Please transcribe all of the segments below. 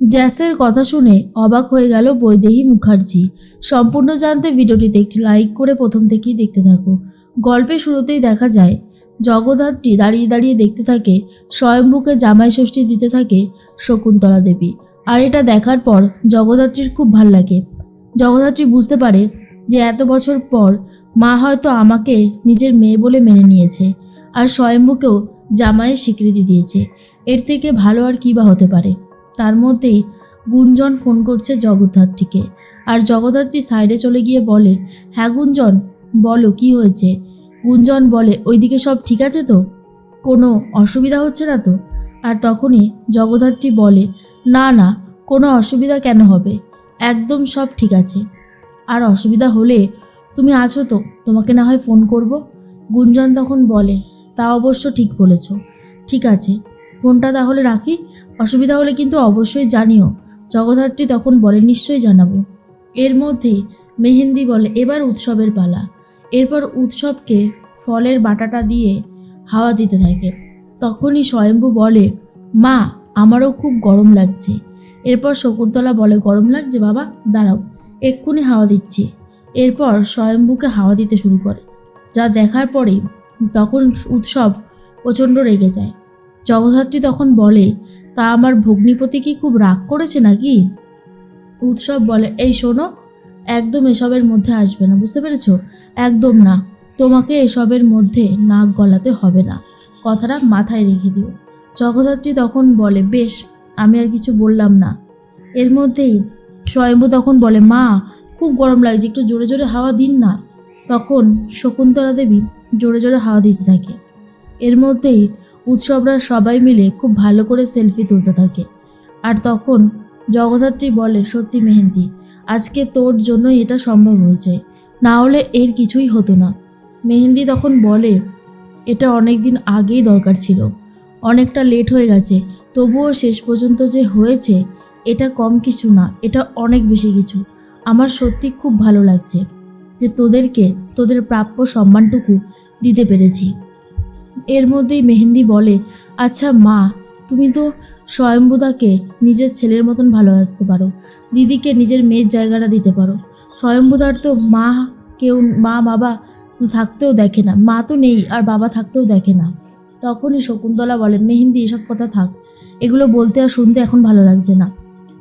জ্যাসের কথা শুনে অবাক হয়ে গেল বৈদেহী মুখার্জি। সম্পূর্ণ জানতে ভিডিওটিতে একটি লাইক করে প্রথম থেকেই দেখতে থাকো। গল্পের শুরুতেই দেখা যায়, জগদ্ধাত্রী দাঁড়িয়ে দাঁড়িয়ে দেখতে থাকে, স্বয়ম্ভুকে জামাই ষষ্ঠী দিতে থাকে শকুন্তলা দেবী। আর এটা দেখার পর জগদ্ধাত্রীর খুব ভালো লাগে। জগদ্ধাত্রী বুঝতে পারে যে এত বছর পর মা হয়তো আমাকে নিজের মেয়ে বলে মেনে নিয়েছে আর স্বয়ম্ভুকেও জামাইয়ের স্বীকৃতি দিয়েছে। এর থেকে ভালো আর কী বা হতে পারে? তার মধ্যেই গুঞ্জন ফোন করছে জগদ্ধাত্রীকে। আর জগদ্ধাত্রী সাইডে চলে গিয়ে বলে হ্যাঁ গুঞ্জন, বলো কি হয়েছে? গুঞ্জন বলে, ওইদিকে সব ঠিক আছে তো? কোনো অসুবিধা হচ্ছে না তো? আর তখনই জগদ্ধাত্রী বলে, না না, কোনো অসুবিধা কেন হবে? একদম সব ঠিক আছে। আর অসুবিধা হলে তুমি আছো তো, তোমাকে না হয় ফোন করব? গুঞ্জন তখন বলে, তা অবশ্য ঠিক বলেছ। ঠিক আছে ফোনটা তাহলে রাখি? অসুবিধা হলে কিন্তু অবশ্যই জানিও। জগদ্ধাত্রী তখন বলে, নিশ্চয়ই জানাব। এর মধ্যে মেহেন্দি বলে, এবার উৎসবের পালা। এরপর উৎসবকে ফলের বাটাটা দিয়ে হাওয়া দিতে থাকে। তখনই স্বয়ম্ভু বলে, মা, আমারও খুব গরম লাগছে। এরপর শকুন্তলা বলে, গরম লাগছে বাবা, দাঁড়াও, এক্ষুনি হাওয়া দিচ্ছি। এরপর স্বয়ম্ভুকে হাওয়া দিতে শুরু করে। যা দেখার পরেই তখন উৎসব প্রচণ্ড রেগে যায়। জগদ্ধাত্রী তখন বলে, তা আমার ভগ্নিপতি কি খুব রাগ করেছে নাকি? উৎসব বলে, এই শোনো, একদম এসবের মধ্যে আসবে না, বুঝতে পেরেছ? একদম না, তোমাকে এসবের মধ্যে নাক গলাতে হবে না। কথাটা মাথায় রেখে দিও। জগদ্ধাত্রী তখন বলে, বেশ, আমি আর কিছু বললাম না। এর মধ্যেই স্বয়ম্ভু তখন বলে, মা, খুব গরম লাগছে, একটু জোরে জোরে হাওয়া দিন না। তখন শকুন্তলা দেবী জোরে জোরে হাওয়া দিতে থাকে। এর মধ্যেই উৎসবরা সবাই মিলে খুব ভালো করে সেলফি তুলতে থাকে। আর তখন জগদ্ধাত্রী বলে, সত্যি মেহেন্দি, আজকে তোর জন্য এটা সম্ভব হয়েছে। না হলে এর কিছুই হতো না। মেহেন্দি তখন বলে, এটা অনেক দিন আগেই দরকার ছিল। অনেকটা লেট হয়ে গেছে। তবুও শেষ পর্যন্ত যে হয়েছে, এটা কম কিছু না, এটা অনেক বেশি কিছু। আমার সত্যি খুব ভালো লাগছে যে তোদেরকে, তোদের প্রাপ্য সম্মানটুকু দিতে পেরেছি। এর মধ্যেই মেহেন্দি বলে আচ্ছা মা, তুমি তো স্বয়ম্বুদাকে নিজের ছেলের মতন ভালোবাসতে পারো। দিদিকে নিজের মেয়ের জায়গাটা দিতে পারো। স্বয়ম্বুদার তো মা কেউ, মা বাবা থাকতেও দেখে না। মা তো নেই আর বাবা থাকতেও দেখে না। তখনই শকুন্তলা বলে, মেহেন্দি, এসব কথা থাক। এগুলো বলতে আর শুনতে এখন ভালো লাগছে না।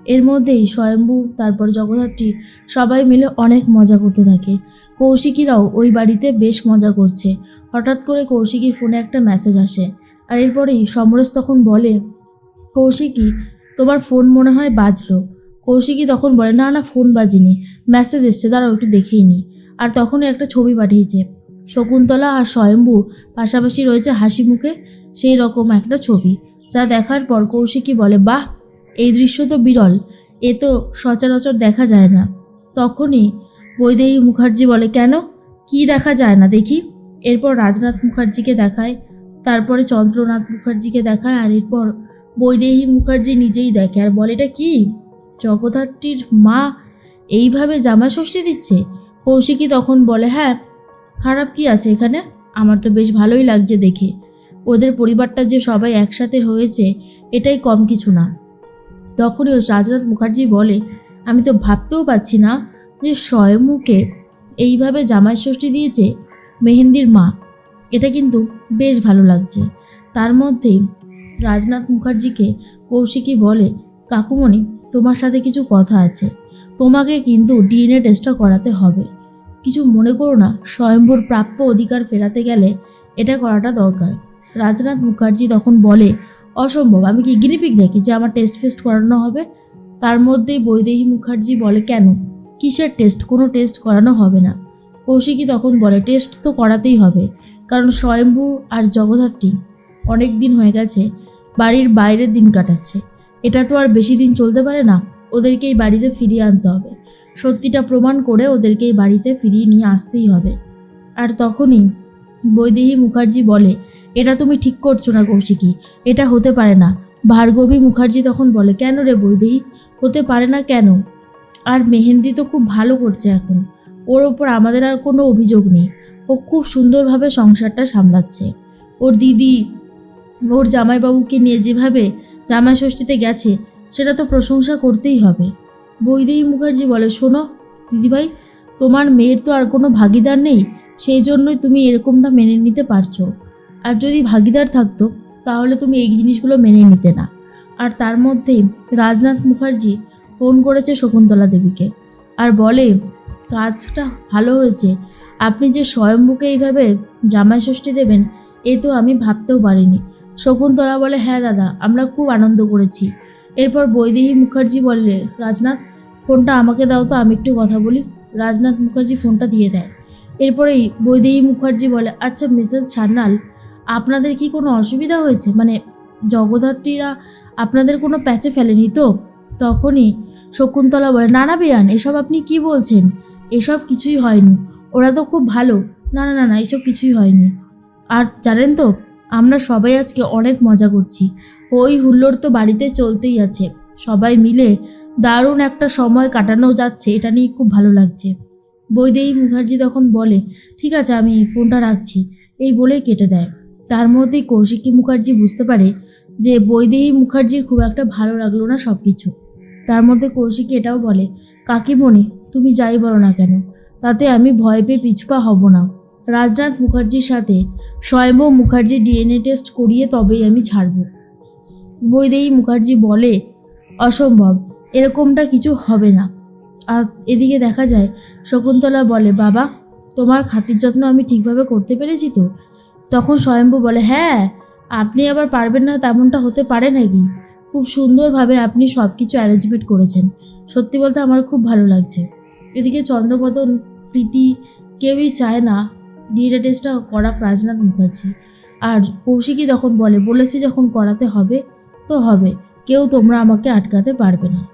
এর মধ্যেই স্বয়ম্ভু, তারপর জগদ্ধাত্রী সবাই মিলে অনেক মজা করতে থাকে। কৌশিকীরাও ওই বাড়িতে বেশ মজা করছে। হঠাৎ করে কৌশিকীর ফোনে একটা মেসেজ আসে। আর এরপরেই সমরেশ তখন বলে, কৌশিকী, তোমার ফোন মনে হয় বাজলো। কৌশিকী তখন বলে, না না ফোন বাজিনি। মেসেজ এসছে, দাঁড়াও, একটু দেখেই নি। আর তখনই একটা ছবি পাঠিয়েছে। শকুন্তলা আর স্বয়ম্ভু পাশাপাশি রয়েছে হাসি মুখে সেই রকম একটা ছবি, যা দেখার পর কৌশিকী বলে, বাহ, এই দৃশ্য তো বিরল, এ তো সচরাচর দেখা যায় না। তখনই বৈদেহী মুখার্জি বলে, কেন? কি দেখা যায় না, দেখি। এরপর রাজনাথ মুখার্জিকে দেখায়, তারপরে চন্দ্রনাথ মুখার্জিকে দেখায়, আর এরপর বৈদেহী মুখার্জি নিজেই দেখে। আর বলে, এটা কি? জগদ্ধাত্রীর মা এইভাবে জামা ষষ্ঠী দিচ্ছে? কৌশিকী তখন বলে হ্যাঁ খারাপ কি আছে এখানে? আমার তো বেশ ভালোই লাগছে দেখে। ওদের পরিবারটা যে সবাই একসাথে হয়েছে, এটাই কম কিছু না। তখনই রাজনাথ মুখার্জি বলে, আমি তো ভাবতেও পাচ্ছি না যে স্বয়ম্ভুকে এইভাবে জামাই ষষ্ঠী দিয়েছে মেহেন্দির মা। এটা কিন্তু বেশ ভালো লাগছে। তার মধ্যেই রাজনাথ মুখার্জিকে কৌশিকী বলে, কাকুমণি, তোমার সাথে কিছু কথা আছে। তোমাকে কিন্তু ডিএনএ টেস্টটা করাতে হবে। কিছু মনে করো না, স্বয়ম্ভর প্রাপ্য অধিকার ফেরাতে গেলে এটা করাটা দরকার। রাজনাথ মুখার্জি তখন বলে, অসম্ভব, আমি কি গিনিপিক নাকি যে আমার টেস্ট ফেস্ট করানো হবে? তার মধ্যেই বৈদেহী মুখার্জি বলে, কেন? কিসের টেস্ট? কোনো টেস্ট করানো হবে না। কৌশিকী তখন বলে টেস্ট তো করাতেই হবে। কারণ স্বয়ম্ভু আর জগদ্ধাত্রী অনেক দিন হয়ে গেছে, বাড়ির বাইরের দিন কাটাচ্ছে। এটা তো আর বেশি দিন চলতে পারে না, ওদেরকেই বাড়িতে ফিরিয়ে আনতে হবে। সত্যিটা প্রমাণ করে ওদেরকেই বাড়িতে ফিরিয়ে নিয়ে আসতেই হবে। আর তখনই বৈদেহী মুখার্জি বলে, এটা তুমি ঠিক করছ না কৌশিকী, এটা হতে পারে না। ভার্গবী মুখার্জি তখন বলে, কেন রে বৈদেহী, হতে পারে না কেন? আর মেহেন্দি তো খুব ভালো করছে এখন। ওর ওপর আমাদের আর কোনো অভিযোগ নেই। ও খুব সুন্দরভাবে সংসারটা সামলাচ্ছে। ওর দিদি, ওর জামাইবাবুকে নিয়ে যেভাবে জামাই ষষ্ঠীতে গেছে, সেটা তো প্রশংসা করতেই হবে। বৈদেহী মুখার্জি বলে, শোনো দিদিভাই, তোমার মেয়ের তো আর কোনো ভাগিদার নেই, সেই জন্যই তুমি এরকমটা মেনে নিতে পারছ। আর যদি ভাগিদার থাকতো, তাহলে তুমি এই জিনিসগুলো মেনে নিতে না। আর তার মধ্যেই রাজনাথ মুখার্জি ফোন করেছে শকুন্তলা দেবীকে। আর বলে কাজটা ভালো হয়েছে। আপনি যে স্বয়ম্ভুকে এইভাবে জামাই ষষ্ঠী দেবেন, এ তো আমি ভাবতেও পারিনি। শকুন্তলা বলে হ্যাঁ দাদা, আমরা খুব আনন্দ করেছি। এরপর বৈদেহী মুখার্জি বললে, রাজনাথ, ফোনটা আমাকে দাও তো, আমি একটু কথা বলি। রাজনাথ মুখার্জি ফোনটা দিয়ে দেয়। এরপরেই বৈদেহী মুখার্জি বলে আচ্ছা মিসেস সান্যাল, আপনাদের কি কোনো অসুবিধা হয়েছে? মানে জগদ্ধাত্রীরা আপনাদের কোনো প্যাচে ফেলেনি তো? তখনই শকুন্তলা বলে, না না, বেয়ান, এসব আপনি কি বলছেন? এসব কিছুই হয়নি। ওরা তো খুব ভালো। না না না না, এসব কিছুই হয়নি। আর জানেন তো, আমরা সবাই আজকে অনেক মজা করছি। ওই হুল্লোড় তো বাড়িতে চলতেই আছে। সবাই মিলে দারুণ একটা সময় কাটানো যাচ্ছে, এটা নিয়ে খুব ভালো লাগছে। বৈদেহী মুখার্জি তখন বলে, ঠিক আছে, আমি ফোনটা রাখছি। এই বলেই কেটে দেয়। তার মধ্যেই কৌশিকী মুখার্জি বুঝতে পারে যে বৈদেহী মুখার্জির খুব একটা ভালো লাগল না সব কিছু তার মধ্যে কৌশিকী এটাও বলে, কাকিমণি তুমি যাই বলো না কেন, তাতে আমি ভয় পেয়ে পিছপা হব না। রাজনাথ মুখার্জির সাথে স্বয়ম্ভব মুখার্জি ডিএনএ টেস্ট করিয়ে তবেই আমি ছাড়ব। বৈদেহী মুখার্জি বলে, অসম্ভব, এরকমটা কিছু হবে না। আর এদিকে দেখা যায়, শকুন্তলা বলে, বাবা, তোমার খাতির যত্ন আমি ঠিকভাবে করতে পেরেছি তো? তখন স্বয়ম্ভু বলে হ্যাঁ আপনি আবার পারবেন না তেমনটা হতে পারে নাকি? খুব সুন্দরভাবে আপনি সব কিছু অ্যারেঞ্জমেন্ট করেছেন। সত্যি বলতে আমার খুব ভালো লাগছে। এদিকে চন্দ্রপদন প্রীতি কেউই চায় না ডিএনএ টেস্টটা করাক রাজনাথ মুখার্জি। আর কৌশিকই তখন বলে, বলেছি যখন করাতে হবে, তো হবে। কেউ তোমরা আমাকে আটকাতে পারবে না।